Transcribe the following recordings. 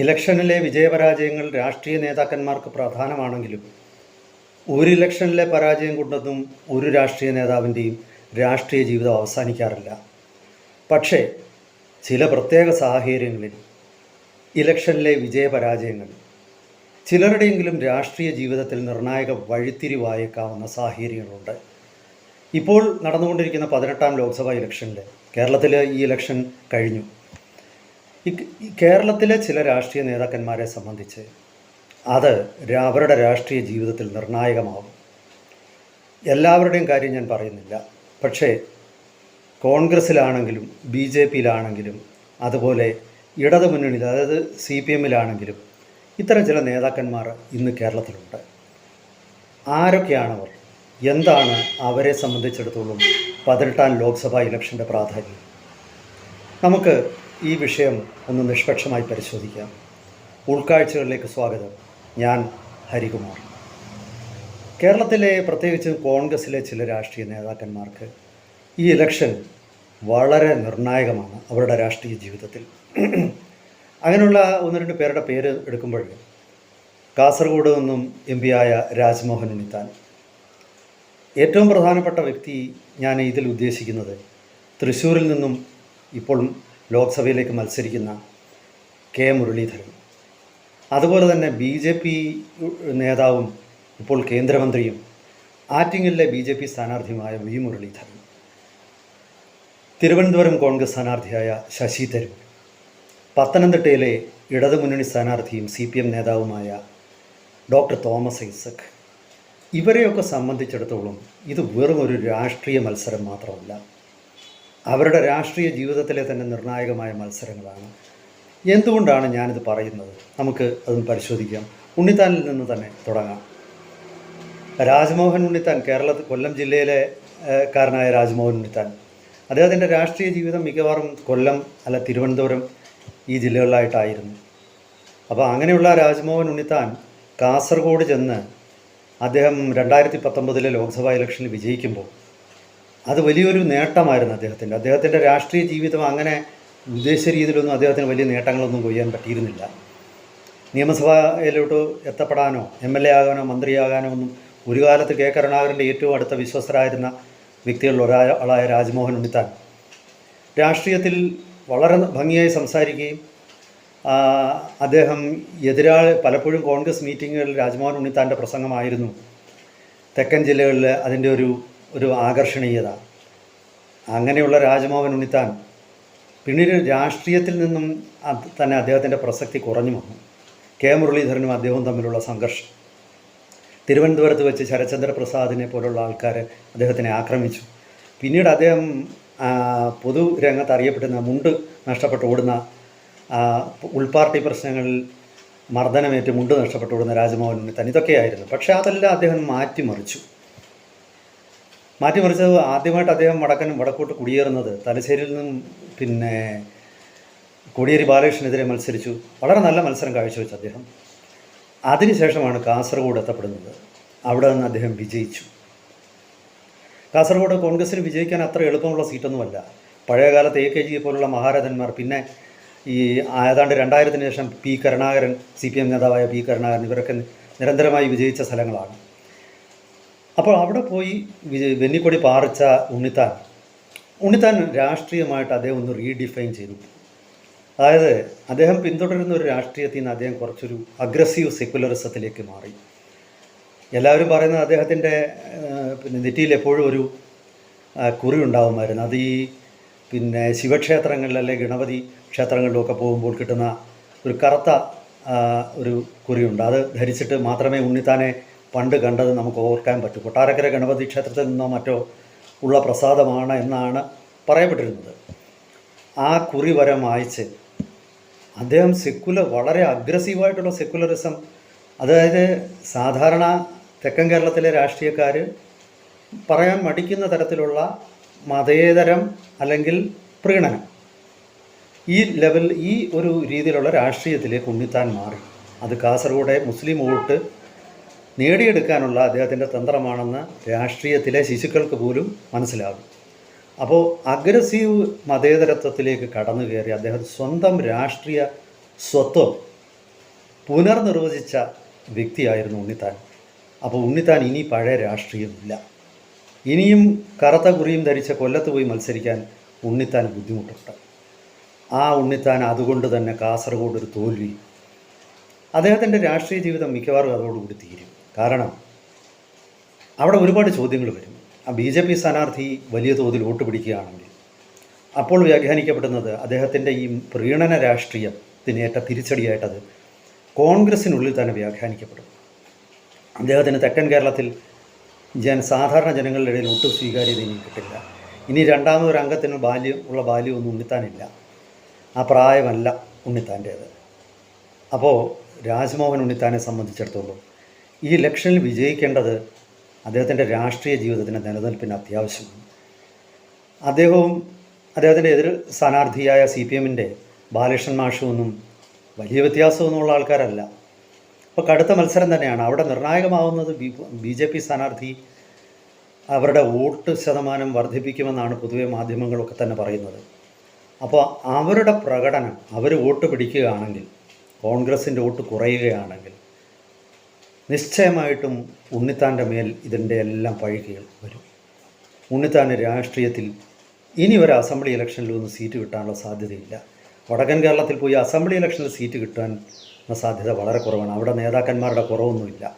ഇലക്ഷനിലെ വിജയപരാജയങ്ങൾ രാഷ്ട്രീയ നേതാക്കന്മാർക്ക് പ്രധാനമാണെങ്കിലും ഒരു ഇലക്ഷനിലെ പരാജയം കൊണ്ടൊന്നും ഒരു രാഷ്ട്രീയ നേതാവിന്റെയും രാഷ്ട്രീയ ജീവിതം അവസാനിക്കാറില്ല. പക്ഷേ ചില പ്രത്യേക സാഹചര്യങ്ങളിൽ ഇലക്ഷനിലെ വിജയപരാജയങ്ങൾ ചിലരുടെയെങ്കിലും രാഷ്ട്രീയ ജീവിതത്തിൽ നിർണായക വഴിത്തിരിവായേക്കാവുന്ന സാഹചര്യങ്ങളുണ്ട്. ഇപ്പോൾ നടന്നുകൊണ്ടിരിക്കുന്ന പതിനെട്ടാം ലോക്സഭാ ഇലക്ഷനിൽ കേരളത്തിൽ ഈ ഇലക്ഷൻ കഴിഞ്ഞു. ഈ- കേരളത്തിലെ ചില രാഷ്ട്രീയ നേതാക്കന്മാരെ സംബന്ധിച്ച് അത് അവരുടെ രാഷ്ട്രീയ ജീവിതത്തിൽ നിർണായകമാവും എല്ലാവരുടെയും കാര്യം ഞാൻ പറയുന്നില്ല. പക്ഷേ കോൺഗ്രസ്സിലാണെങ്കിലും ബി ജെ പിയിലാണെങ്കിലും അതുപോലെ ഇടതു മുന്നണിയിൽ അതായത് സി പി എമ്മിലാണെങ്കിലും ഇത്തരം ചില നേതാക്കന്മാർ ഇന്ന് കേരളത്തിലുണ്ട്. ആരൊക്കെയാണവർ? എന്താണ് അവരെ സംബന്ധിച്ചിടത്തോളം പതിനെട്ടാം ലോക്സഭാ ഇലക്ഷന്റെ പ്രാധാന്യം? നമുക്ക് ഈ വിഷയം ഒന്ന് നിഷ്പക്ഷമായി പരിശോധിക്കാം. ഉൾക്കാഴ്ചകളിലേക്ക് സ്വാഗതം. ഞാൻ ഹരികുമാർ. കേരളത്തിലെ പ്രത്യേകിച്ച് കോൺഗ്രസ്സിലെ ചില രാഷ്ട്രീയ നേതാക്കന്മാർക്ക് ഈ ഇലക്ഷൻ വളരെ നിർണായകമാണ് അവരുടെ രാഷ്ട്രീയ ജീവിതത്തിൽ. അങ്ങനെയുള്ള ഒന്ന് രണ്ട് പേരുടെ പേര് എടുക്കുമ്പോൾ കാസർഗോഡ് നിന്നും എം ആയ രാജ്മോഹൻ ഉണ്ണിത്താൻ. ഏറ്റവും പ്രധാനപ്പെട്ട വ്യക്തി ഞാൻ ഇതിൽ ഉദ്ദേശിക്കുന്നത് തൃശ്ശൂരിൽ നിന്നും ഇപ്പോൾ ലോക്സഭയിലേക്ക് മത്സരിക്കുന്ന കെ മുരളീധരൻ. അതുപോലെ തന്നെ ബി ജെ പി നേതാവും ഇപ്പോൾ കേന്ദ്രമന്ത്രിയും ആറ്റിങ്ങലിലെ ബി ജെ പി സ്ഥാനാർത്ഥിയുമായ വി മുരളീധരൻ. തിരുവനന്തപുരം കോൺഗ്രസ് സ്ഥാനാർത്ഥിയായ ശശി തരൂർ. പത്തനംതിട്ടയിലെ ഇടതുമുന്നണി സ്ഥാനാർത്ഥിയും സി പി എം നേതാവുമായ ഡോക്ടർ തോമസ് ഐസക്. ഇവരെയൊക്കെ സംബന്ധിച്ചിടത്തോളം ഇത് വെറും ഒരു രാഷ്ട്രീയ മത്സരം മാത്രമല്ല. അവരുടെ രാഷ്ട്രീയ ജീവിതത്തിലെ തന്നെ നിർണായകമായ മത്സരങ്ങളാണ്. എന്തുകൊണ്ടാണ് ഞാനിത് പറയുന്നത്? നമുക്ക് അതൊന്ന് പരിശോധിക്കാം. ഉണ്ണിത്താനിൽ നിന്ന് തന്നെ തുടങ്ങാം. രാജ്മോഹൻ ഉണ്ണിത്താൻ കേരളത്തിൽ കൊല്ലം ജില്ലയിലെ കാരനായ രാജ്മോഹൻ ഉണ്ണിത്താൻ. അദ്ദേഹത്തിന്റെ രാഷ്ട്രീയ ജീവിതം മിക്കവാറും കൊല്ലം അല്ല തിരുവനന്തപുരം ഈ ജില്ലകളിലായിട്ടായിരുന്നു. അപ്പോൾ അങ്ങനെയുള്ള രാജ്മോഹൻ ഉണ്ണിത്താൻ കാസർഗോഡ് ചെന്ന് അദ്ദേഹം രണ്ടായിരത്തി പത്തൊമ്പതിലെ ലോക്സഭാ ഇലക്ഷനിൽ വിജയിക്കുമ്പോൾ അത് വലിയൊരു നേട്ടമായിരുന്നു അദ്ദേഹത്തിന്റെ അദ്ദേഹത്തിന്റെ രാഷ്ട്രീയ ജീവിതം അങ്ങനെ ഉദ്ദേശ രീതിയിലൊന്നും അദ്ദേഹത്തിന് വലിയ നേട്ടങ്ങളൊന്നും കൊയ്യാൻ പറ്റിയിരുന്നില്ല. നിയമസഭയിലോട്ട് എത്തപ്പെടാനോ എം എൽ എ ആകാനോ മന്ത്രിയാകാനോ ഒന്നും ഒരു കാലത്ത് കെ കരുണാകരന്റെ ഏറ്റവും അടുത്ത വിശ്വസ്തരായിരുന്ന വ്യക്തികളിൽ ഒരാളായ രാജ്മോഹൻ ഉണ്ണിത്താൻ. രാഷ്ട്രീയത്തിൽ വളരെ ഭംഗിയായി സംസാരിക്കുകയും അദ്ദേഹം എതിരാൾ പലപ്പോഴും കോൺഗ്രസ് മീറ്റിങ്ങുകളിൽ രാജ്മോഹൻ ഉണ്ണിത്താന്റെ പ്രസംഗമായിരുന്നു. തെക്കൻ ജില്ലകളിൽ അതിന്റെ ഒരു ഒരു ആകർഷണീയത. അങ്ങനെയുള്ള രാജമോഹൻ ഉണ്ണിത്താൻ പിന്നീട് രാഷ്ട്രീയത്തിൽ നിന്നും തന്നെ അദ്ദേഹത്തിന്റെ പ്രസക്തി കുറഞ്ഞു വന്നു. കെ. മുരളീധരനും അദ്ദേഹവും തമ്മിലുള്ള സംഘർഷം. തിരുവനന്തപുരത്ത് വെച്ച് ശരചന്ദ്ര പ്രസാദിനെ പോലുള്ള ആൾക്കാർ അദ്ദേഹത്തിനെ ആക്രമിച്ചു. പിന്നീട് അദ്ദേഹം പൊതുരംഗത്ത് അറിയപ്പെടുന്ന മുണ്ട് നഷ്ടപ്പെട്ട് ഓടുന്ന ഉൾപാർട്ടി പ്രശ്നങ്ങളിൽ മർദ്ദനമേറ്റ് മുണ്ട് നഷ്ടപ്പെട്ട് ഓടുന്ന രാജമോഹൻ ഉണ്ണിത്താൻ ഇതൊക്കെയായിരുന്നു. പക്ഷേ അതെല്ലാം അദ്ദേഹം മാറ്റിമറിച്ചു. മാറ്റിമറിച്ചത് ആദ്യമായിട്ട് അദ്ദേഹം വടക്കൻ വടക്കോട്ട് കുടിയേറുന്നത് തലശ്ശേരിയിൽ നിന്നും പിന്നെ കോടിയേരി ബാലകൃഷ്ണനെതിരെ മത്സരിച്ചു. വളരെ നല്ല മത്സരം കാഴ്ചവെച്ചു അദ്ദേഹം. അതിനുശേഷമാണ് കാസർഗോഡ് എത്തപ്പെടുന്നത്. അവിടെ നിന്ന് അദ്ദേഹം വിജയിച്ചു. കാസർഗോഡ് കോൺഗ്രസ്സിന് വിജയിക്കാൻ അത്ര എളുപ്പമുള്ള സീറ്റൊന്നുമല്ല. പഴയകാലത്ത് എ കെ ജി പോലുള്ള മഹാരാജന്മാർ പിന്നെ ഈ ഏതാണ്ട് രണ്ടായിരത്തിന് ശേഷം P Karunakaran C P M നേതാവായ പി കരുണാകരൻ ഇവരൊക്കെ നിരന്തരമായി വിജയിച്ച സ്ഥലങ്ങളാണ്. അപ്പോൾ അവിടെ പോയി വെന്നിക്കൊടി പാറിച്ച ഉണ്ണിത്താൻ. ഉണ്ണിത്താൻ രാഷ്ട്രീയമായിട്ട് അദ്ദേഹം ഒന്ന് റീഡിഫൈൻ ചെയ്തു. അതായത് അദ്ദേഹം പിന്തുടരുന്ന ഒരു രാഷ്ട്രീയത്തിൽ നിന്ന് അദ്ദേഹം കുറച്ചൊരു അഗ്രസീവ് സെക്യുലറിസത്തിലേക്ക് മാറി. എല്ലാവരും പറയുന്നത് അദ്ദേഹത്തിന്റെ പിന്നെ നെറ്റിയിൽ എപ്പോഴും ഒരു കുറി ഉണ്ടാകുമായിരുന്നു അത് ഈ പിന്നെ ശിവക്ഷേത്രങ്ങളിൽ അല്ലെങ്കിൽ ഗണപതി ക്ഷേത്രങ്ങളിലൊക്കെ പോകുമ്പോൾ കിട്ടുന്ന ഒരു കറുത്ത ഒരു കുറിയുണ്ട്. അത് ധരിച്ചിട്ട് മാത്രമേ ഉണ്ണിത്താനെ പണ്ട് കണ്ടത് നമുക്ക് ഓർക്കാൻ പറ്റും. കൊട്ടാരക്കര ഗണപതി ക്ഷേത്രത്തിൽ നിന്നോ മറ്റോ ഉള്ള പ്രസാദമാണ് എന്നാണ് പറയപ്പെട്ടിരുന്നത്. ആ കുറി വരെ മായ്ച്ച് അദ്ദേഹം സെക്കുലർ വളരെ അഗ്രസീവായിട്ടുള്ള സെക്കുലറിസം അതായത് സാധാരണ തെക്കൻ കേരളത്തിലെ രാഷ്ട്രീയക്കാർ പറയാൻ മടിക്കുന്ന തരത്തിലുള്ള മതേതരം അല്ലെങ്കിൽ പ്രീണനം. ഈ ലെവൽ ഈ ഒരു രീതിയിലുള്ള രാഷ്ട്രീയത്തിലേക്ക് ഉണ്ണിത്താൻ മാറി. അത് കാസർഗോഡെ മുസ്ലിം വോട്ട് നേടിയെടുക്കാനുള്ള അദ്ദേഹത്തിന്റെ തന്ത്രമാണെന്ന് രാഷ്ട്രീയത്തിലെ ശിശുക്കൾക്ക് പോലും മനസ്സിലാകും. അപ്പോൾ അഗ്രസീവ് മതേതരത്വത്തിലേക്ക് കടന്നു കയറി അദ്ദേഹം സ്വന്തം രാഷ്ട്രീയ സ്വത്വം പുനർനിർവചിച്ച വ്യക്തിയായിരുന്നു ഉണ്ണിത്താൻ. അപ്പോൾ ഉണ്ണിത്താൻ ഇനി പഴയ രാഷ്ട്രീയമില്ല ഇനിയും കറുത്ത കുറിയും ധരിച്ച കൊല്ലത്ത് പോയി മത്സരിക്കാൻ ഉണ്ണിത്താൻ ബുദ്ധിമുട്ടുണ്ട്. ആ ഉണ്ണിത്താൻ അതുകൊണ്ട് തന്നെ കാസർഗോഡ് ഒരു തോൽവി. അദ്ദേഹത്തിന്റെ രാഷ്ട്രീയ ജീവിതം മിക്കവാറും അതോടുകൂടി തീരും. കാരണം അവിടെ ഒരുപാട് ചോദ്യങ്ങൾ വരും. ആ ബി ജെ പി സ്ഥാനാർത്ഥി വലിയ തോതിൽ വോട്ട് പിടിക്കുകയാണെങ്കിൽ അപ്പോൾ വ്യാഖ്യാനിക്കപ്പെടുന്നത് അദ്ദേഹത്തിന്റെ ഈ പ്രീണന രാഷ്ട്രീയത്തിനേറ്റ തിരിച്ചടിയായിട്ടത് കോൺഗ്രസിനുള്ളിൽ തന്നെ വ്യാഖ്യാനിക്കപ്പെടും. അദ്ദേഹത്തിന് തെക്കൻ കേരളത്തിൽ ജന സാധാരണ ജനങ്ങളുടെ ഇടയിൽ ഒട്ടും സ്വീകാര്യത ഇനി കിട്ടില്ല. ഇനി രണ്ടാമതൊരു അംഗത്തിന് ബാല്യം ഉള്ള ബാല്യം ഒന്നും ഉണ്ണിത്താനില്ല. ആ പ്രായമല്ല ഉണ്ണിത്താന്റേത്. അപ്പോൾ രാജ്മോഹൻ ഉണ്ണിത്താനെ സംബന്ധിച്ചിടത്തോളം ഈ ഇലക്ഷനിൽ വിജയിക്കേണ്ടത് അദ്ദേഹത്തിന്റെ രാഷ്ട്രീയ ജീവിതത്തിന് നിലനിൽപ്പിന് അത്യാവശ്യമാണ്. അദ്ദേഹവും അദ്ദേഹത്തിന്റെ എതിർ സ്ഥാനാർത്ഥിയായ സി പി എമ്മിന്റെ ബാലകൃഷ്ണൻ മാഷുമൊന്നും വലിയ വ്യത്യാസമൊന്നുമുള്ള ആൾക്കാരല്ല. അപ്പോൾ കടുത്ത മത്സരം തന്നെയാണ്. അവിടെ നിർണായകമാവുന്നത് ബി ജെ പി സ്ഥാനാർത്ഥി അവരുടെ വോട്ട് ശതമാനം വർദ്ധിപ്പിക്കുമെന്നാണ് പൊതുവെ മാധ്യമങ്ങളൊക്കെ തന്നെ പറയുന്നത്. അപ്പോൾ അവരുടെ പ്രകടനം അവർ വോട്ട് പിടിക്കുകയാണെങ്കിൽ കോൺഗ്രസിന്റെ വോട്ട് കുറയുകയാണെങ്കിൽ നിശ്ചയമായിട്ടും ഉണ്ണിത്താന്റെ മേൽ ഇതിന്റെ എല്ലാം പഴികൾ വരും. ഉണ്ണിത്താന്റെ രാഷ്ട്രീയത്തിൽ ഇനി ഒരു അസംബ്ലി ഇലക്ഷനിൽ ഒന്ന് സീറ്റ് കിട്ടാനുള്ള സാധ്യതയില്ല. വടക്കൻ കേരളത്തിൽ പോയി അസംബ്ലി ഇലക്ഷനിൽ സീറ്റ് കിട്ടാൻ സാധ്യത വളരെ കുറവാണ്. അവിടെ നേതാക്കന്മാരുടെ കുറവൊന്നുമില്ല.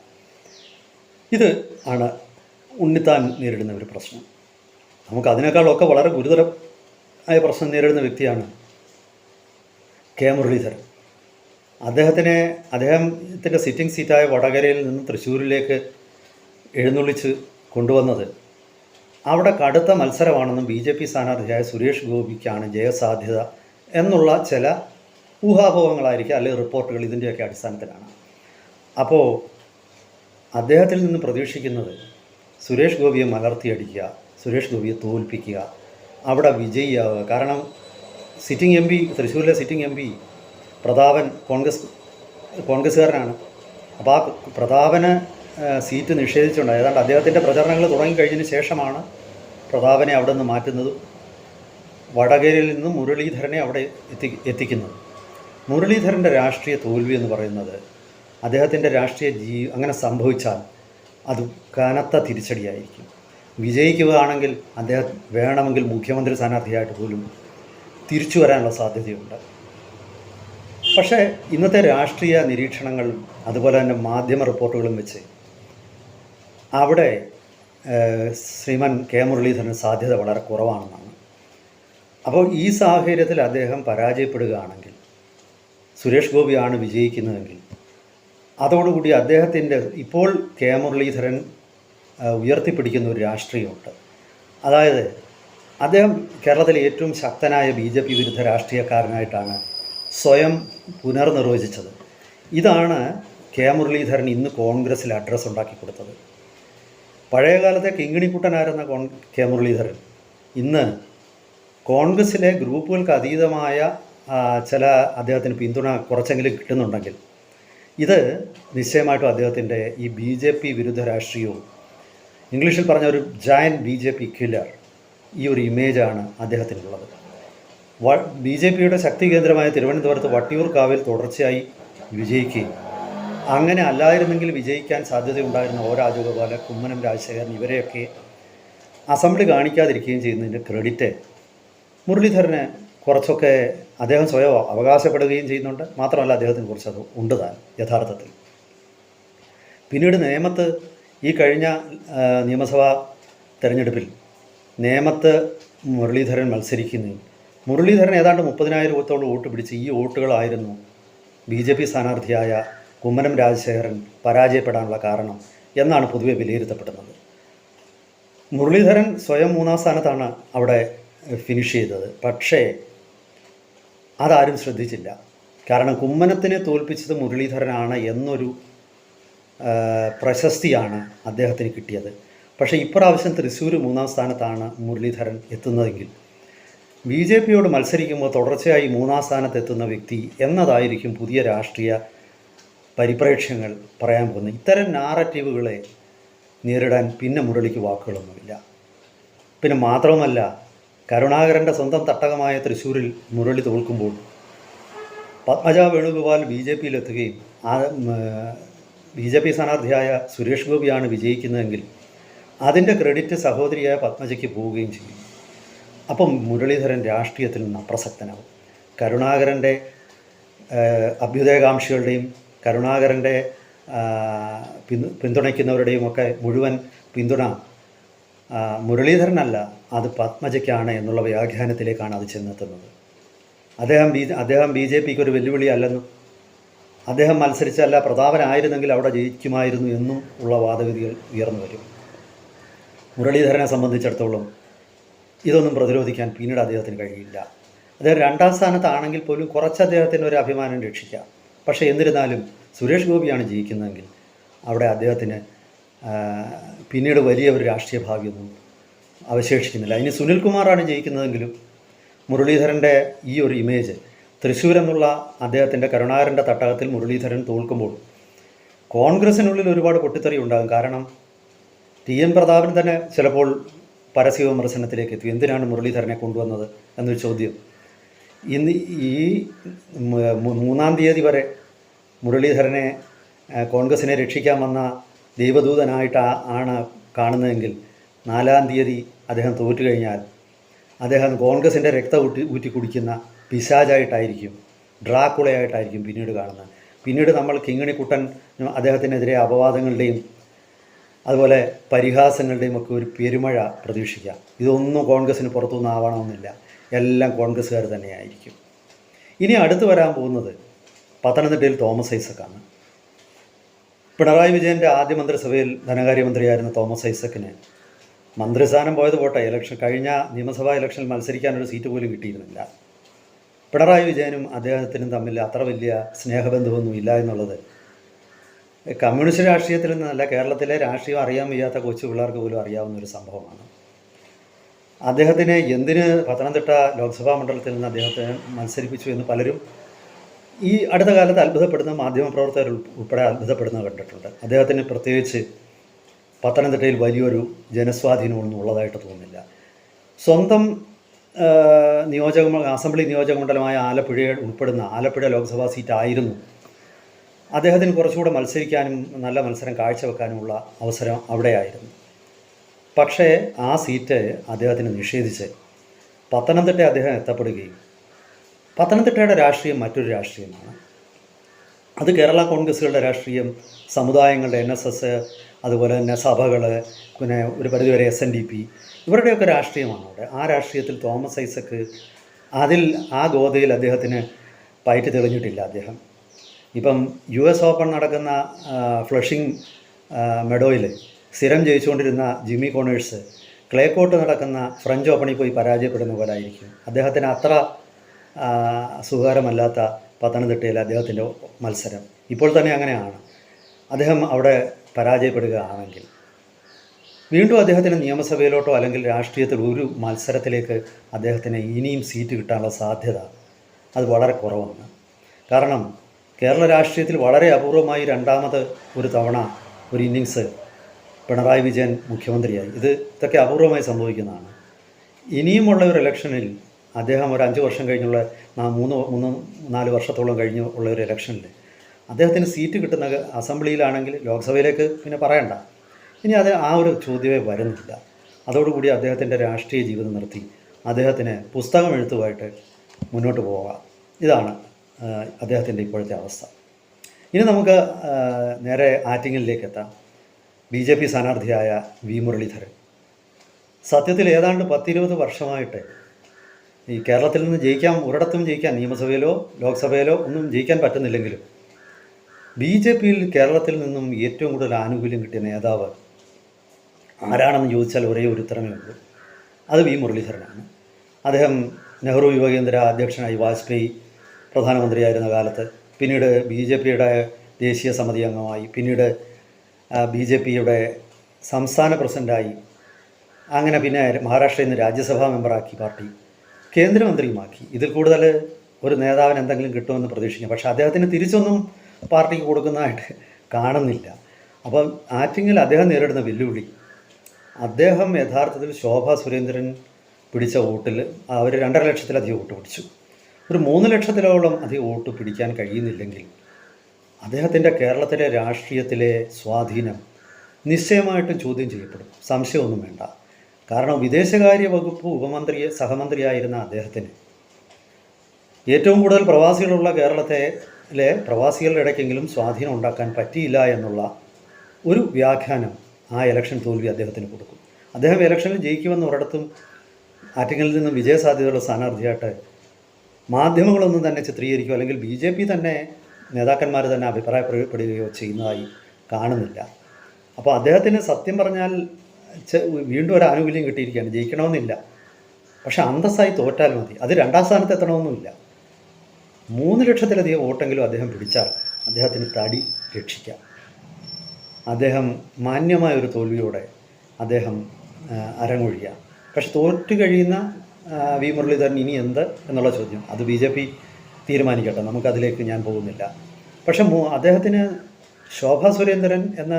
ഇത് ആണ് ഉണ്ണിത്താൻ നേരിടുന്ന ഒരു പ്രശ്നം. നമുക്ക് അതിനേക്കാളൊക്കെ വളരെ ഗുരുതരമായ പ്രശ്നം നേരിടുന്ന വ്യക്തിയാണ് കെ മുരളീധരൻ. അദ്ദേഹത്തിനെ അദ്ദേഹത്തിന്റെ സിറ്റിംഗ് സീറ്റായ വടകരയിൽ നിന്ന് തൃശ്ശൂരിലേക്ക് എഴുന്നള്ളിച്ച് കൊണ്ടുവന്നത്. അവിടെ കടുത്ത മത്സരമാണെന്നും ബി ജെ പി സ്ഥാനാർത്ഥിയായ സുരേഷ് ഗോപിക്കാണ് ജയസാധ്യത എന്നുള്ള ചില ഊഹാഭോഹങ്ങളായിരിക്കും അല്ലെങ്കിൽ റിപ്പോർട്ടുകൾ ഇതിന്റെയൊക്കെ അടിസ്ഥാനത്തിലാണ്. അപ്പോൾ അദ്ദേഹത്തിൽ നിന്ന് പ്രതീക്ഷിക്കുന്നത് സുരേഷ് ഗോപിയെ മലർത്തിയടിക്കുക സുരേഷ് ഗോപിയെ തോൽപ്പിക്കുക അവിടെ വിജയിയാവുക. കാരണം സിറ്റിംഗ് എം പി തൃശ്ശൂരിലെ sitting M P Prathapan Congress കോൺഗ്രസ്സുകാരനാണ്. അപ്പോൾ ആ പ്രതാപന് സീറ്റ് നിഷേധിച്ചുകൊണ്ട് ഏതാണ്ട് അദ്ദേഹത്തിന്റെ പ്രചരണങ്ങൾ തുടങ്ങിക്കഴിഞ്ഞതിന് ശേഷമാണ് പ്രതാപനെ അവിടെ നിന്ന് മാറ്റുന്നതും. വടകരയിൽ നിന്നും മുരളീധരനെ അവിടെ എത്തി എത്തിക്കുന്നത്. മുരളീധരന്റെ രാഷ്ട്രീയ തോൽവി എന്ന് പറയുന്നത് അദ്ദേഹത്തിന്റെ രാഷ്ട്രീയ ജീ അങ്ങനെ സംഭവിച്ചാൽ അത് കനത്ത തിരിച്ചടിയായിരിക്കും. വിജയിക്കുകയാണെങ്കിൽ അദ്ദേഹം വേണമെങ്കിൽ മുഖ്യമന്ത്രി സ്ഥാനാർത്ഥിയായിട്ട് പോലും തിരിച്ചു വരാനുള്ള സാധ്യതയുണ്ട്. പക്ഷേ ഇന്നത്തെ രാഷ്ട്രീയ നിരീക്ഷണങ്ങളും അതുപോലെ തന്നെ മാധ്യമ റിപ്പോർട്ടുകളും വെച്ച് അവിടെ ശ്രീമൻ കെ മുരളീധരന് സാധ്യത വളരെ കുറവാണെന്നാണ്. അപ്പോൾ ഈ സാഹചര്യത്തിൽ അദ്ദേഹം പരാജയപ്പെടുകയാണെങ്കിൽ സുരേഷ് ഗോപിയാണ് വിജയിക്കുന്നതെങ്കിൽ അതോടുകൂടി അദ്ദേഹത്തിന്റെ ഇപ്പോൾ കെ മുരളീധരൻ ഉയർത്തിപ്പിടിക്കുന്ന ഒരു രാഷ്ട്രീയമുണ്ട്. അതായത് അദ്ദേഹം കേരളത്തിലെ ഏറ്റവും ശക്തനായ ബി ജെ പി വിരുദ്ധ രാഷ്ട്രീയക്കാരനായിട്ടാണ് സ്വയം പുനർനിർവചിച്ചത്. ഇതാണ് കെ മുരളീധരൻ ഇന്ന് കോൺഗ്രസ്സിൽ അഡ്രസ്സ് ഉണ്ടാക്കി കൊടുത്തത്. പഴയകാലത്തെ കിങ്ങിണിക്കുട്ടനായിരുന്ന കോൺ കെ മുരളീധരൻ. ഇന്ന് കോൺഗ്രസ്സിലെ ഗ്രൂപ്പുകൾക്ക് അതീതമായ ചില അദ്ദേഹത്തിന് പിന്തുണ കുറച്ചെങ്കിലും കിട്ടുന്നുണ്ടെങ്കിൽ ഇത് നിശ്ചയമായിട്ടും അദ്ദേഹത്തിന്റെ ഈ ബി ജെ പി വിരുദ്ധ രാഷ്ട്രീയവും ഇംഗ്ലീഷിൽ പറഞ്ഞ ഒരു giant B J P killer ഈ ഒരു ഇമേജാണ് അദ്ദേഹത്തിനുള്ളത്. ബി ജെ പിയുടെ ശക്തി കേന്ദ്രമായ തിരുവനന്തപുരത്ത് വട്ടിയൂർക്കാവിൽ തുടർച്ചയായി വിജയിക്കുകയും. അങ്ങനെ അല്ലായിരുന്നെങ്കിൽ വിജയിക്കാൻ സാധ്യതയുണ്ടായിരുന്ന ഓ രാജഗോപാല കുമ്മനം രാജശേഖരൻ ഇവരെയൊക്കെ അസംബ്ലി കാണിക്കാതിരിക്കുകയും ചെയ്യുന്നതിന്റെ ക്രെഡിറ്റ് മുരളീധരന് കുറച്ചൊക്കെ അദ്ദേഹം സ്വയം അവകാശപ്പെടുകയും ചെയ്യുന്നുണ്ട്. മാത്രമല്ല അദ്ദേഹത്തിന് കുറച്ചത് ഉണ്ട് താൻ യഥാർത്ഥത്തിൽ. പിന്നീട് നേമത്ത് ഈ കഴിഞ്ഞ നിയമസഭാ തെരഞ്ഞെടുപ്പിൽ നേമത്ത് മുരളീധരൻ മത്സരിക്കുന്നു മുരളീധരൻ ഏതാണ്ട് മുപ്പതിനായിരം വോട്ടോളം വോട്ട് പിടിച്ച് ഈ വോട്ടുകളായിരുന്നു ബി ജെ പി സ്ഥാനാർത്ഥിയായ കുമ്മനം രാജശേഖരൻ പരാജയപ്പെടാനുള്ള കാരണം എന്നാണ് പൊതുവെ വിലയിരുത്തപ്പെടുന്നത്. മുരളീധരൻ സ്വയം മൂന്നാം സ്ഥാനത്താണ് അവിടെ ഫിനിഷ് ചെയ്തത്. പക്ഷേ അതാരും ശ്രദ്ധിച്ചില്ല. കാരണം കുമ്മനത്തിനെ തോൽപ്പിച്ചത് മുരളീധരനാണ് എന്നൊരു പ്രശസ്തിയാണ് അദ്ദേഹത്തിന് കിട്ടിയത്. പക്ഷേ ഇപ്രാവശ്യം തൃശ്ശൂർ മൂന്നാം സ്ഥാനത്താണ് മുരളീധരൻ എത്തുന്നതെങ്കിൽ ബി ജെ പിയോട് മത്സരിക്കുമ്പോൾ തുടർച്ചയായി മൂന്നാം സ്ഥാനത്തെത്തുന്ന വ്യക്തി എന്നതായിരിക്കും പുതിയ രാഷ്ട്രീയ പരിപ്രേക്ഷ്യങ്ങൾ പറയാൻ പോകുന്നത്. ഇത്തരം നാററ്റീവുകളെ നേരിടാൻ പിന്നെ മുരളിക്ക് വാക്കുകളൊന്നുമില്ല. പിന്നെ മാത്രവുമല്ല കരുണാകരന്റെ സ്വന്തം തട്ടകമായ തൃശ്ശൂരിൽ മുരളി തോൽക്കുമ്പോൾ പത്മജ വേണുഗോപാൽ ബി ജെ പിയിലെത്തുകയും ആ ബി ജെ പി സ്ഥാനാർത്ഥിയായ സുരേഷ് ഗോപിയാണ് വിജയിക്കുന്നതെങ്കിൽ അതിന്റെ ക്രെഡിറ്റ് സഹോദരിയായ പത്മജയ്ക്ക് പോവുകയും ചെയ്യും. അപ്പം മുരളീധരൻ രാഷ്ട്രീയത്തിൽ നിന്ന് അപ്രസക്തനാവും. കരുണാകരന്റെ അഭ്യുദയകാംക്ഷികളുടെയും കരുണാകരന്റെ പിന്തുണയ്ക്കുന്നവരുടെയും ഒക്കെ മുഴുവൻ പിന്തുണ മുരളീധരനല്ല അത് പത്മജയ്ക്കാണ് എന്നുള്ള വ്യാഖ്യാനത്തിലേക്കാണ് അത് ചെന്നെത്തുന്നത്. അദ്ദേഹം ബി അദ്ദേഹം ബി ജെ പിക്ക് ഒരു വെല്ലുവിളി അല്ലെന്നും അദ്ദേഹം മത്സരിച്ചല്ല പ്രതാപനായിരുന്നെങ്കിൽ അവിടെ ജയിക്കുമായിരുന്നു എന്നും ഉള്ള വാദഗതികൾ ഉയർന്നു വരും. മുരളീധരനെ സംബന്ധിച്ചിടത്തോളം ഇതൊന്നും പ്രതിരോധിക്കാൻ പിന്നീട് അദ്ദേഹത്തിന് കഴിയില്ല. അദ്ദേഹം രണ്ടാം സ്ഥാനത്താണെങ്കിൽ പോലും കുറച്ച് അദ്ദേഹത്തിന് ഒരു അഭിമാനം രക്ഷിക്കാം. പക്ഷേ എന്നിരുന്നാലും സുരേഷ് ഗോപിയാണ് ജയിക്കുന്നതെങ്കിൽ അവിടെ അദ്ദേഹത്തിന് പിന്നീട് വലിയ ഒരു രാഷ്ട്രീയ ഭാവിയൊന്നും അവശേഷിക്കുന്നില്ല. ഇനി സുനിൽകുമാറാണ് ജയിക്കുന്നതെങ്കിലും മുരളീധരന്റെ ഈ ഒരു ഇമേജ് തൃശ്ശൂർ എന്നുള്ള അദ്ദേഹത്തിന്റെ കരുണാകരന്റെ തട്ടകത്തിൽ മുരളീധരൻ തോൽക്കുമ്പോൾ കോൺഗ്രസിനുള്ളിൽ ഒരുപാട് പൊട്ടിത്തെറി ഉണ്ടാകും. കാരണം ടി എൻ പ്രതാപൻ തന്നെ ചിലപ്പോൾ പരസ്യ വിമർശനത്തിലേക്ക് എത്തി. എന്തിനാണ് മുരളീധരനെ കൊണ്ടുവന്നത് എന്നൊരു ചോദ്യം. ഇന്ന് ഈ മൂന്നാം തീയതി വരെ മുരളീധരനെ കോൺഗ്രസിനെ രക്ഷിക്കാൻ വന്ന ദൈവദൂതനായിട്ട് ആണ് കാണുന്നതെങ്കിൽ നാലാം തീയതി അദ്ദേഹം തോറ്റു കഴിഞ്ഞാൽ അദ്ദേഹം കോൺഗ്രസിന്റെ രക്തം ഊറ്റി ഊറ്റി കുടിക്കുന്ന പിശാജായിട്ടായിരിക്കും ഡ്രാക്കുളയായിട്ടായിരിക്കും പിന്നീട് കാണുന്നത്. പിന്നീട് നമ്മൾ കിങ്ങിണിക്കുട്ടൻ അദ്ദേഹത്തിനെതിരെ അപവാദങ്ങളുടെയും അതുപോലെ പരിഹാസങ്ങളുടെയും ഒക്കെ ഒരു പെരുമഴ പ്രതീക്ഷിക്കാം ഇതൊന്നും കോൺഗ്രസ്സിന് പുറത്തുനിന്ന് ആവണമെന്നില്ല. എല്ലാം കോൺഗ്രസ്സുകാർ തന്നെയായിരിക്കും. ഇനി അടുത്ത് വരാൻ പോകുന്നത് പത്തനംതിട്ടയിൽ തോമസ് ഐസക്കാണ്. പിണറായി വിജയന്റെ ആദ്യ മന്ത്രിസഭയിൽ ധനകാര്യമന്ത്രിയായിരുന്ന തോമസ് ഐസക്കിന് മന്ത്രിസ്ഥാനം പോയത് പോട്ടെ. ഇലക്ഷൻ കഴിഞ്ഞ നിയമസഭാ ഇലക്ഷനിൽ മത്സരിക്കാനൊരു സീറ്റ് പോലും കിട്ടിയിരുന്നില്ല. പിണറായി വിജയനും അദ്ദേഹത്തിനും തമ്മിൽ അത്ര വലിയ സ്നേഹബന്ധമൊന്നും ഇല്ല എന്നുള്ളത് കമ്മ്യൂണിസ്റ്റ് രാഷ്ട്രീയത്തിൽ നിന്നല്ല കേരളത്തിലെ രാഷ്ട്രീയം അറിയാൻ വയ്യാത്ത കൊച്ചു പിള്ളേർക്ക് പോലും അറിയാവുന്ന ഒരു സംഭവമാണ്. അദ്ദേഹത്തിനെ എന്തിന് പത്തനംതിട്ട ലോക്സഭാ മണ്ഡലത്തിൽ നിന്ന് അദ്ദേഹത്തെ മത്സരിപ്പിച്ചു എന്ന് പലരും ഈ അടുത്ത കാലത്ത് അത്ഭുതപ്പെടുന്ന മാധ്യമപ്രവർത്തകർ ഉൾ- ഉൾപ്പെടെ അത്ഭുതപ്പെടുന്നത് കണ്ടിട്ടുണ്ട്. അദ്ദേഹത്തിന് പ്രത്യേകിച്ച് പത്തനംതിട്ടയിൽ വലിയൊരു ജനസ്വാധീനമൊന്നും ഉള്ളതായിട്ട് തോന്നുന്നില്ല. സ്വന്തം നിയോജക അസംബ്ലി നിയോജക മണ്ഡലമായ ആലപ്പുഴയിൽ ഉൾപ്പെടുന്ന ആലപ്പുഴ ലോക്സഭാ സീറ്റായിരുന്നു അദ്ദേഹത്തിന് കുറച്ചുകൂടെ മത്സരിക്കാനും നല്ല മത്സരം കാഴ്ചവെക്കാനുമുള്ള അവസരം അവിടെയായിരുന്നു. പക്ഷേ ആ സീറ്റ് അദ്ദേഹത്തിന് നിഷേധിച്ച് പത്തനംതിട്ട അദ്ദേഹം എത്തപ്പെടുകയും പത്തനംതിട്ടയുടെ രാഷ്ട്രീയം മറ്റൊരു രാഷ്ട്രീയമാണ്. അത് കേരള കോൺഗ്രസ്സുകളുടെ രാഷ്ട്രീയം സമുദായങ്ങളുടെ എൻ എസ് എസ് അതുപോലെ തന്നെ സഭകൾ പിന്നെ ഒരു പരിധിവരെ എസ് എൻ ഡി പി ഇവരുടെയൊക്കെ രാഷ്ട്രീയമാണ് അവിടെ. ആ രാഷ്ട്രീയത്തിൽ തോമസ് ഐസക്ക് അതിൽ ആ ഗോതയിൽ അദ്ദേഹത്തിന് പയറ്റ് തെളിഞ്ഞിട്ടില്ല അദ്ദേഹം. ഇപ്പം യു എസ് ഓപ്പൺ നടക്കുന്ന ഫ്ലഷിംഗ് മെഡോയിൽ സ്ഥിരം ജയിച്ചുകൊണ്ടിരുന്ന ജിമ്മി കോണേഴ്സ് ക്ലേ കോട്ട് നടക്കുന്ന ഫ്രഞ്ച് ഓപ്പണിൽ പോയി പരാജയപ്പെടുന്ന പോലെ ആയിരിക്കും അദ്ദേഹത്തിന് അത്ര സുഖകരമല്ലാത്ത പത്തനംതിട്ടയിൽ അദ്ദേഹത്തിന്റെ മത്സരം ഇപ്പോൾ തന്നെ അങ്ങനെയാണ്. അദ്ദേഹം അവിടെ പരാജയപ്പെടുകയാണെങ്കിൽ വീണ്ടും അദ്ദേഹത്തിന് നിയമസഭയിലോട്ടോ അല്ലെങ്കിൽ രാഷ്ട്രീയത്തിൽ ഒരു മത്സരത്തിലേക്ക് അദ്ദേഹത്തിന് ഇനിയും സീറ്റ് കിട്ടാനുള്ള സാധ്യത അത് വളരെ കുറവാണ്. കാരണം കേരള രാഷ്ട്രീയത്തിൽ വളരെ അപൂർവമായി രണ്ടാമത് ഒരു തവണ ഒരു ഇന്നിങ്സ് പിണറായി വിജയൻ മുഖ്യമന്ത്രിയായി. ഇത് ഇതൊക്കെ അപൂർവമായി സംഭവിക്കുന്നതാണ്. ഇനിയുമുള്ള ഒരു ഇലക്ഷനിൽ അദ്ദേഹം ഒരു അഞ്ച് വർഷം കഴിഞ്ഞുള്ള മൂന്ന് മൂന്ന് നാല് വർഷത്തോളം കഴിഞ്ഞ് ഉള്ള ഒരു ഇലക്ഷനിൽ അദ്ദേഹത്തിന് സീറ്റ് കിട്ടുന്ന അസംബ്ലിയിലാണെങ്കിൽ ലോക്സഭയിലേക്ക് പിന്നെ പറയണ്ട. ഇനി അത് ആ ഒരു ചോദ്യമേ വരുന്നില്ല. അതോടുകൂടി അദ്ദേഹത്തിന്റെ രാഷ്ട്രീയ ജീവിതം നിർത്തി. അദ്ദേഹത്തിന് പുസ്തകം എഴുത്തുമായിട്ട് മുന്നോട്ട് പോകാം ഇതാണ് അദ്ദേഹത്തിന്റെ ഇപ്പോഴത്തെ അവസ്ഥ. ഇനി നമുക്ക് നേരെ ആറ്റിങ്ങലിലേക്ക് എത്താം. ബി ജെ പി സ്ഥാനാർത്ഥിയായ വി മുരളീധരൻ. സത്യത്തിൽ ഏതാണ്ട് പത്തിരുപത് വർഷമായിട്ട് ഈ കേരളത്തിൽ നിന്ന് ജയിക്കാൻ ഒരിടത്തും ജയിക്കാൻ നിയമസഭയിലോ ലോക്സഭയിലോ ഒന്നും ജയിക്കാൻ പറ്റുന്നില്ലെങ്കിലും ബി ജെ പിയിൽ കേരളത്തിൽ നിന്നും ഏറ്റവും കൂടുതൽ ആനുകൂല്യം കിട്ടിയ നേതാവ് ആരാണെന്ന് ചോദിച്ചാൽ ഒരേ ഒരു ഉത്തരമേ ഉള്ളൂ. അത് വി മുരളീധരനാണ്. അദ്ദേഹം നെഹ്റു യുവകേന്ദ്ര അധ്യക്ഷനായി വാജ്പേയി പ്രധാനമന്ത്രിയായിരുന്ന കാലത്ത്. പിന്നീട് ബി ജെ പിയുടെ ദേശീയ സമിതി അംഗമായി പിന്നീട് ബി ജെ പിയുടെ സംസ്ഥാന പ്രസിഡന്റായി അങ്ങനെ പിന്നെ മഹാരാഷ്ട്രയിൽ നിന്ന് രാജ്യസഭാ മെമ്പറാക്കി പാർട്ടി കേന്ദ്രമന്ത്രിയുമാക്കി. ഇതിൽ കൂടുതൽ ഒരു നേതാവിന് എന്തെങ്കിലും കിട്ടുമെന്ന് പ്രതീക്ഷിക്കാം പക്ഷേ അദ്ദേഹത്തിന് തിരിച്ചൊന്നും പാർട്ടിക്ക് കൊടുക്കുന്നതായിട്ട് കാണുന്നില്ല. അപ്പം ആറ്റിങ്ങിൽ അദ്ദേഹം നേരിടുന്ന വെല്ലുവിളി അദ്ദേഹം യഥാർത്ഥത്തിൽ ശോഭ സുരേന്ദ്രൻ പിടിച്ച വോട്ടിൽ അവർ രണ്ടര ലക്ഷത്തിലധികം വോട്ട് പിടിച്ചു. ഒരു മൂന്ന് ലക്ഷത്തിലോളം അധികം വോട്ട് പിടിക്കാൻ കഴിയുന്നില്ലെങ്കിൽ അദ്ദേഹത്തിന്റെ കേരളത്തിലെ രാഷ്ട്രീയത്തിലെ സ്വാധീനം നിശ്ചയമായിട്ടും ചോദ്യം ചെയ്യപ്പെടും. സംശയമൊന്നും വേണ്ട. കാരണം വിദേശകാര്യ വകുപ്പ് ഉപമന്ത്രി സഹമന്ത്രിയായിരുന്ന അദ്ദേഹത്തിന് ഏറ്റവും കൂടുതൽ പ്രവാസികളുള്ള കേരളത്തിലെ പ്രവാസികളുടെ ഇടയ്ക്കെങ്കിലും സ്വാധീനം ഉണ്ടാക്കാൻ പറ്റിയില്ല എന്നുള്ള ഒരു വ്യാഖ്യാനം ആ ഇലക്ഷൻ തോൽവി അദ്ദേഹത്തിന് കൊടുക്കും. അദ്ദേഹം ഇലക്ഷനിൽ ജയിക്കുമെന്ന് ഒരിടത്തും ആറ്റിങ്ങലിൽ നിന്നും വിജയസാധ്യതയുള്ള സ്ഥാനാർത്ഥിയായിട്ട് മാധ്യമങ്ങളൊന്നും തന്നെ ചിത്രീകരിക്കുകയോ അല്ലെങ്കിൽ ബി ജെ പി തന്നെ നേതാക്കന്മാർ തന്നെ അഭിപ്രായപ്പെടുകയോ ചെയ്യുന്നതായി കാണുന്നില്ല. അപ്പോൾ അദ്ദേഹത്തിന് സത്യം പറഞ്ഞാൽ വീണ്ടും ഒരു ആനുകൂല്യം കിട്ടിയിരിക്കുകയാണ്. ജയിക്കണമെന്നില്ല. പക്ഷെ അന്തസ്സായി തോറ്റാൽ മതി. അത് രണ്ടാം സ്ഥാനത്ത് എത്തണമെന്നുമില്ല. മൂന്ന് ലക്ഷത്തിലധികം വോട്ടെങ്കിലും അദ്ദേഹം പിടിച്ചാൽ അദ്ദേഹത്തിന് തടി രക്ഷിക്കാം. അദ്ദേഹം മാന്യമായ ഒരു തോൽവിയോടെ അദ്ദേഹം അരങ്ങൊഴിയാം. പക്ഷെ തോറ്റു കഴിയുന്ന വി മുരളീധരൻ ഇനി എന്ത് എന്നുള്ള ചോദ്യം. അത് ബി ജെ പി തീരുമാനിക്കട്ടെ. നമുക്കതിലേക്ക് ഞാൻ പോകുന്നില്ല. പക്ഷെ അദ്ദേഹത്തിന് ശോഭാ സുരേന്ദ്രൻ എന്ന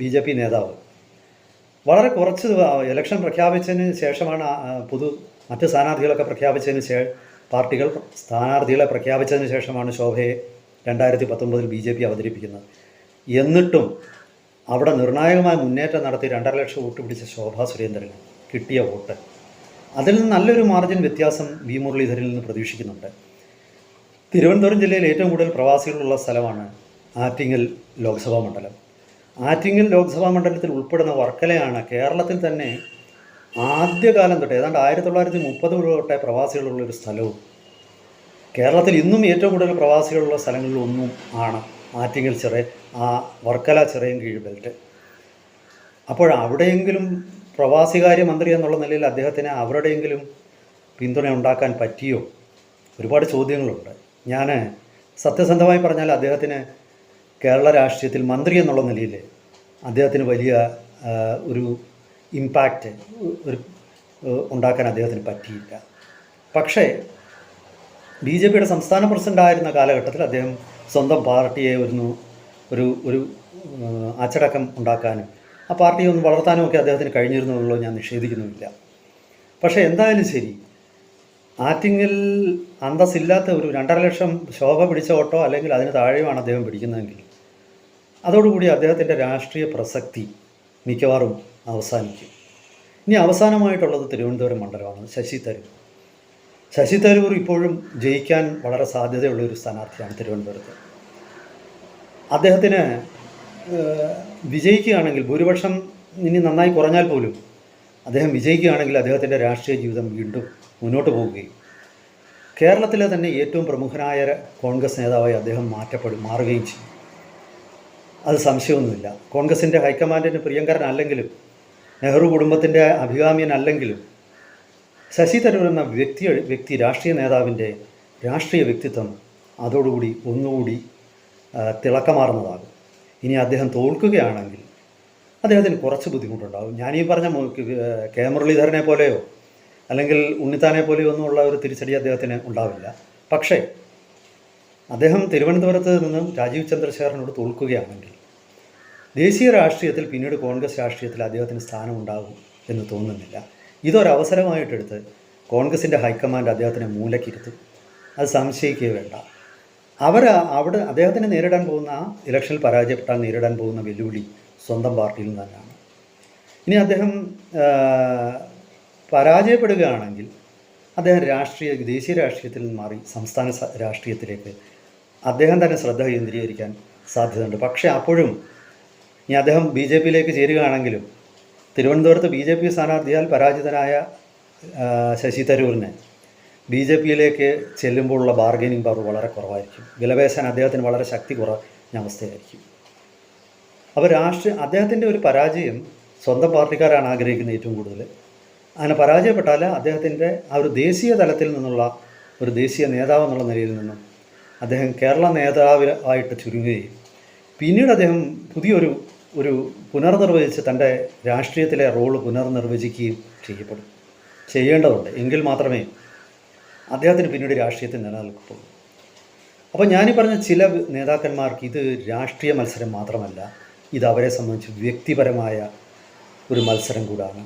ബി ജെ പി നേതാവ് വളരെ കുറച്ച് ഇലക്ഷൻ പ്രഖ്യാപിച്ചതിന് ശേഷമാണ് പുതു മറ്റ് സ്ഥാനാർത്ഥികളൊക്കെ പ്രഖ്യാപിച്ചതിന് ശേ പാർട്ടികൾ സ്ഥാനാർത്ഥികളെ പ്രഖ്യാപിച്ചതിന് ശേഷമാണ് ശോഭയെ രണ്ടായിരത്തി പത്തൊമ്പതിൽ ബി ജെ പി അവതരിപ്പിക്കുന്നത്. എന്നിട്ടും അവിടെ നിർണായകമായ മുന്നേറ്റം നടത്തി രണ്ടര ലക്ഷം വോട്ട് പിടിച്ച ശോഭ സുരേന്ദ്രന് കിട്ടിയ വോട്ട് അതിൽ നിന്ന് നല്ലൊരു മാർജിൻ വ്യത്യാസം വി മുരളീധരിൽ നിന്ന് പ്രതീക്ഷിക്കുന്നുണ്ട്. തിരുവനന്തപുരം ജില്ലയിൽ ഏറ്റവും കൂടുതൽ പ്രവാസികളുള്ള സ്ഥലമാണ് ആറ്റിങ്ങൽ ലോക്സഭാ മണ്ഡലം. ആറ്റിങ്ങൽ ലോക്സഭാ മണ്ഡലത്തിൽ ഉൾപ്പെടുന്ന വർക്കലയാണ് കേരളത്തിൽ തന്നെ ആദ്യകാലം തൊട്ട് ഏതാണ്ട് ആയിരത്തി തൊള്ളായിരത്തി മുപ്പത് തൊട്ടേ പ്രവാസികളുള്ളൊരു സ്ഥലവും കേരളത്തിൽ ഇന്നും ഏറ്റവും കൂടുതൽ പ്രവാസികളുള്ള സ്ഥലങ്ങളിലൊന്നും ആണ് ആറ്റിങ്ങൽ ചിറ ആ വർക്കല ചിറയും കീഴ് ബെൽറ്റ്. അപ്പോൾ അവിടെയെങ്കിലും പ്രവാസികാര്യ മന്ത്രി എന്നുള്ള നിലയിൽ അദ്ദേഹത്തിന് അവരുടെയെങ്കിലും പിന്തുണ ഉണ്ടാക്കാൻ പറ്റിയോ? ഒരുപാട് ചോദ്യങ്ങളുണ്ട്. ഞാൻ സത്യസന്ധമായി പറഞ്ഞാൽ അദ്ദേഹത്തിന് കേരള രാഷ്ട്രീയത്തിൽ മന്ത്രി എന്നുള്ള നിലയിൽ അദ്ദേഹത്തിന് വലിയ ഒരു ഇമ്പാക്റ്റ് ഒരു ഉണ്ടാക്കാൻ അദ്ദേഹത്തിന് പറ്റിയില്ല. പക്ഷേ ബി ജെ പിയുടെ സംസ്ഥാന പ്രസിഡന്റ് ആയിരുന്ന കാലഘട്ടത്തിൽ അദ്ദേഹം സ്വന്തം പാർട്ടിയെ ഒരു ഒരു ഒരു അച്ചടക്കം ഉണ്ടാക്കാനും ആ പാർട്ടിയെ ഒന്ന് വളർത്താനും ഒക്കെ അദ്ദേഹത്തിന് കഴിഞ്ഞിരുന്നു ഞാൻ നിഷേധിക്കുന്നുമില്ല. പക്ഷേ എന്തായാലും ശരി ആറ്റിങ്ങിൽ അന്തസ്സില്ലാത്ത ഒരു രണ്ടര ലക്ഷം ശോഭ പിടിച്ച ഓട്ടോ അല്ലെങ്കിൽ അതിന് താഴെയുമാണ് അദ്ദേഹം പിടിക്കുന്നതെങ്കിൽ അതോടുകൂടി അദ്ദേഹത്തിന്റെ രാഷ്ട്രീയ പ്രസക്തി മിക്കവാറും അവസാനിക്കും. ഇനി അവസാനമായിട്ടുള്ളത് തിരുവനന്തപുരം മണ്ഡലമാണ് ശശി തരൂർ. ശശി തരൂർ ഇപ്പോഴും ജയിക്കാൻ വളരെ സാധ്യതയുള്ള ഒരു സ്ഥാനാർത്ഥിയാണ് തിരുവനന്തപുരത്ത്. അദ്ദേഹത്തിന് വിജയിക്കുകയാണെങ്കിൽ ഭൂരിപക്ഷം ഇനി നന്നായി കുറഞ്ഞാൽ പോലും അദ്ദേഹം വിജയിക്കുകയാണെങ്കിൽ അദ്ദേഹത്തിന്റെ രാഷ്ട്രീയ ജീവിതം വീണ്ടും മുന്നോട്ട് പോവുകയും കേരളത്തിലെ തന്നെ ഏറ്റവും പ്രമുഖനായ കോൺഗ്രസ് നേതാവായി അദ്ദേഹം മാറ്റപ്പെടും മാറുകയും ചെയ്യും. അത് സംശയമൊന്നുമില്ല. കോൺഗ്രസിന്റെ ഹൈക്കമാൻഡിന് പ്രിയങ്കരനല്ലെങ്കിലും നെഹ്റു കുടുംബത്തിന്റെ അഭികാമ്യനല്ലെങ്കിലും ശശി തരൂർ എന്ന വ്യക്തി വ്യക്തി രാഷ്ട്രീയ നേതാവിന്റെ രാഷ്ട്രീയ വ്യക്തിത്വം അതോടുകൂടി ഒന്നുകൂടി തിളക്കമാറുന്നതാകും ഇനി അദ്ദേഹം തോൽക്കുകയാണെങ്കിൽ അദ്ദേഹത്തിന് കുറച്ച് ബുദ്ധിമുട്ടുണ്ടാകും. ഞാനീ പറഞ്ഞ കെ മുരളീധരനെ പോലെയോ അല്ലെങ്കിൽ ഉണ്ണിത്താനെ പോലെയോ ഒന്നുമുള്ള ഒരു തിരിച്ചടി അദ്ദേഹത്തിന് ഉണ്ടാവില്ല. പക്ഷേ അദ്ദേഹം തിരുവനന്തപുരത്ത് നിന്നും രാജീവ് ചന്ദ്രശേഖരനോട് തോൽക്കുകയാണെങ്കിൽ ദേശീയ രാഷ്ട്രീയത്തിൽ പിന്നീട് കോൺഗ്രസ് രാഷ്ട്രീയത്തിൽ അദ്ദേഹത്തിന് സ്ഥാനമുണ്ടാകും എന്ന് തോന്നുന്നില്ല. ഇതൊരവസരമായിട്ടെടുത്ത് കോൺഗ്രസിന്റെ ഹൈക്കമാൻഡ് അദ്ദേഹത്തിനെ മൂലക്കിരുത്തും. അത് സംശയിക്കുക വേണ്ട. അവർ അവിടെ അദ്ദേഹത്തിന് നേരിടാൻ പോകുന്ന ഇലക്ഷനിൽ പരാജയപ്പെട്ടാൽ നേരിടാൻ പോകുന്ന വെല്ലുവിളി സ്വന്തം പാർട്ടിയിൽ നിന്ന് തന്നെയാണ് ഇനി അദ്ദേഹം പരാജയപ്പെടുകയാണെങ്കിൽ അദ്ദേഹം രാഷ്ട്രീയ ദേശീയ രാഷ്ട്രീയത്തിൽ നിന്ന് മാറി സംസ്ഥാന രാഷ്ട്രീയത്തിലേക്ക് അദ്ദേഹം തന്നെ ശ്രദ്ധ കേന്ദ്രീകരിക്കാൻ സാധ്യതയുണ്ട്. പക്ഷേ അപ്പോഴും ഇനി അദ്ദേഹം ബി ജെ പിയിലേക്ക് ചേരുകയാണെങ്കിലും തിരുവനന്തപുരത്ത് ബി ജെ പി സ്ഥാനാർത്ഥിയാൽ പരാജിതനായ ശശി തരൂരിന് ബി ജെ പിയിലേക്ക് ചെല്ലുമ്പോഴുള്ള ബാർഗൈനിങ് പവർ വളരെ കുറവായിരിക്കും. വിലപേശാൻ അദ്ദേഹത്തിന് വളരെ ശക്തി കുറഞ്ഞ അവസ്ഥയായിരിക്കും അപ്പോൾ രാഷ്ട്രീയ അദ്ദേഹത്തിന്റെ ഒരു പരാജയം സ്വന്തം പാർട്ടിക്കാരാണ് ആഗ്രഹിക്കുന്നത് ഏറ്റവും കൂടുതൽ അങ്ങനെ പരാജയപ്പെട്ടാൽ അദ്ദേഹത്തിന്റെ ആ ഒരു ദേശീയ തലത്തിൽ നിന്നുള്ള ഒരു ദേശീയ നേതാവ് എന്നുള്ള നിലയിൽ നിന്നും അദ്ദേഹം കേരള നേതാവായിട്ട് ചുരുങ്ങുകയും പിന്നീട് അദ്ദേഹം പുതിയൊരു ഒരു പുനർനിർവചിച്ച് തന്റെ രാഷ്ട്രീയത്തിലെ റോൾ പുനർനിർവചിക്കുകയും ചെയ്യപ്പെടും. ചെയ്യേണ്ടതുണ്ട്. എങ്കിൽ മാത്രമേ അദ്ദേഹത്തിന് പിന്നീട് രാഷ്ട്രീയത്തിൽ നിലനിൽക്കുള്ളൂ അപ്പോൾ ഞാനീ പറഞ്ഞ ചില നേതാക്കന്മാർക്ക് ഇത് രാഷ്ട്രീയ മത്സരം മാത്രമല്ല ഇത് അവരെ സംബന്ധിച്ച് വ്യക്തിപരമായ ഒരു മത്സരം കൂടാണ്.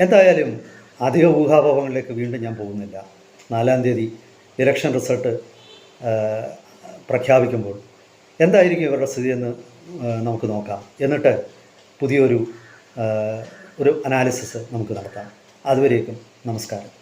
എന്തായാലും അധിക ഊഹാഭാവങ്ങളിലേക്ക് വീണ്ടും ഞാൻ പോകുന്നില്ല. നാലാം തീയതി ഇലക്ഷൻ റിസൾട്ട് പ്രഖ്യാപിക്കുമ്പോൾ എന്തായിരിക്കും ഇവരുടെ സ്ഥിതി എന്ന് നമുക്ക് നോക്കാം. എന്നിട്ട് പുതിയൊരു ഒരു അനാലിസിസ് നമുക്ക് നടത്താം. അതുവരേക്കും നമസ്കാരം.